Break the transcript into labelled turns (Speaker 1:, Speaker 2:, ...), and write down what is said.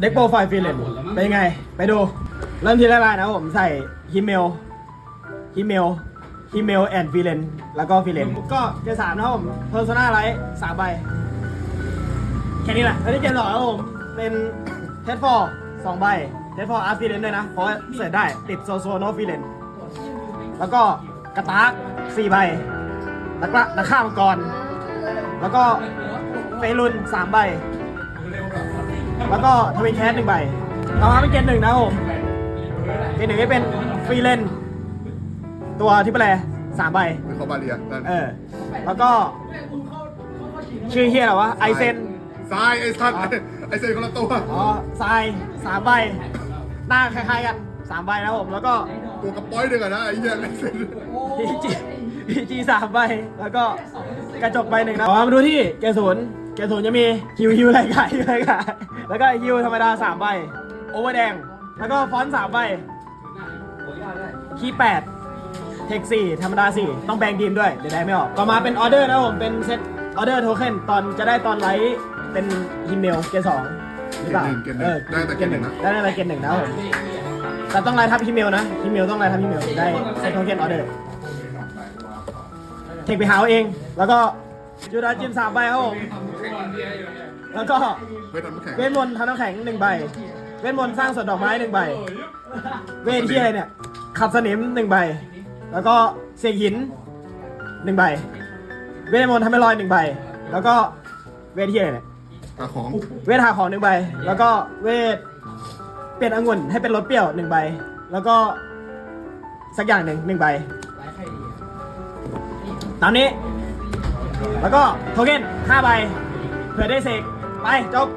Speaker 1: เด็กโปรไฟล์ฟรีเลนเป็นไง ไปดู เริ่มที่แรกๆนะผมใส่ฮิเมลฮิเมลฮิเมลแอนด์ฟรีเลนแล้วก็ฟรีเลนก็เกมสามนะครับผมเพอร์โซนาไลท์สามใบ แค่นี้แหละแล้วที่เกมสองนะครับผมเป็นเทสฟอร์สองใบเทสฟอร์อาร์ฟรีเลนด้วยนะ เพราะเสร์ชได้ติดโซโซโนฟรีเลนแล้วก็กระตากสี่ใบแล้วก็นักฆ่ามังกร แล้วก็เฟรุนสามใบ แล้วก็ทวินแคสหนึ่งใบต่อมาเป็นเกณฑ์หนึ่งนะครับผมเกณฑ์หนึ่งก็เป็นฟรีเลนตัวที่แปลสามใบ
Speaker 2: เป็นคอบาเรียนั่น
Speaker 1: เออ แล้วก็ชื่อเฮียอะไรวะไอเซน
Speaker 2: ทรายไอ้สัตว์ไอ้เซนคนละตัว
Speaker 1: อ๋อทรายสามใบหน้าคล้ายๆกันสามใบนะครับผมแล้วก็
Speaker 2: ตัวกระป๋อยเดียวกันนะไอ้เหี้ยไอ้เซน
Speaker 1: พีจีพีจีสามใบแล้วก็กระจกใบหนึ่งนะอ๋อมาดูที่เกศูนย์ เกศูนย์จะมีฮิวฮิวอะไรกันฮิวอะไรกันแล้วก็ฮิวธรรมดาสามใบ โอเวอร์แดง แล้วก็ฟอนต์สามใบ คีย์แปดเทคสี่ธรรมดาสี่ต้องแบ่งทีมด้วย เดี๋ยวได้ไม่ออก ต่อมาเป็นออเดอร์นะครับผม เป็นเซตออเดอร์โทเค็นตอนจะได้ตอนไลท์เป็นฮิมเมลเกสองหรือเปล่า
Speaker 2: เกณฑ์หนึ่งเกณฑ์หนึ่งได้แต่เกณฑ์หนึ่งนะ
Speaker 1: ได้แต่เกณฑ์หนึ่งนะครับผมแต่ต้องไลท์ทับฮิมเมลนะฮิมเมลต้องไลท์ทับฮิมเมลได้เซตโทเค็นออเดอร์เทคไปหาเอาเอง แล้วก็ จูดาจิมสามใบครับผมแล้วก็
Speaker 2: เพื่อทำน้ำแข็ง
Speaker 1: เวทมนต์ทำน้ำแข็งหนึ่งใบ เวทมนต์สร้างสวนดอกไม้หนึ่งใบ เวทที่อะไรเนี่ย ขับสนิมหนึ่งใบ แล้วก็เสกหินหนึ่งใบ เวทมนต์ทำให้ลอยหนึ่งใบ แล้วก็เวทที่อะไรเนี่ย
Speaker 2: หาของ
Speaker 1: เวทหาของหนึ่งใบ แล้วก็เวทเปลี่ยนองุ่นให้เป็นรสเปรี้ยวหนึ่งใบ แล้วก็สักอย่างหนึ่งหนึ่งใบตามนี้ แล้วก็โทเค็นห้าใบเผื่อได้เสกไปจบ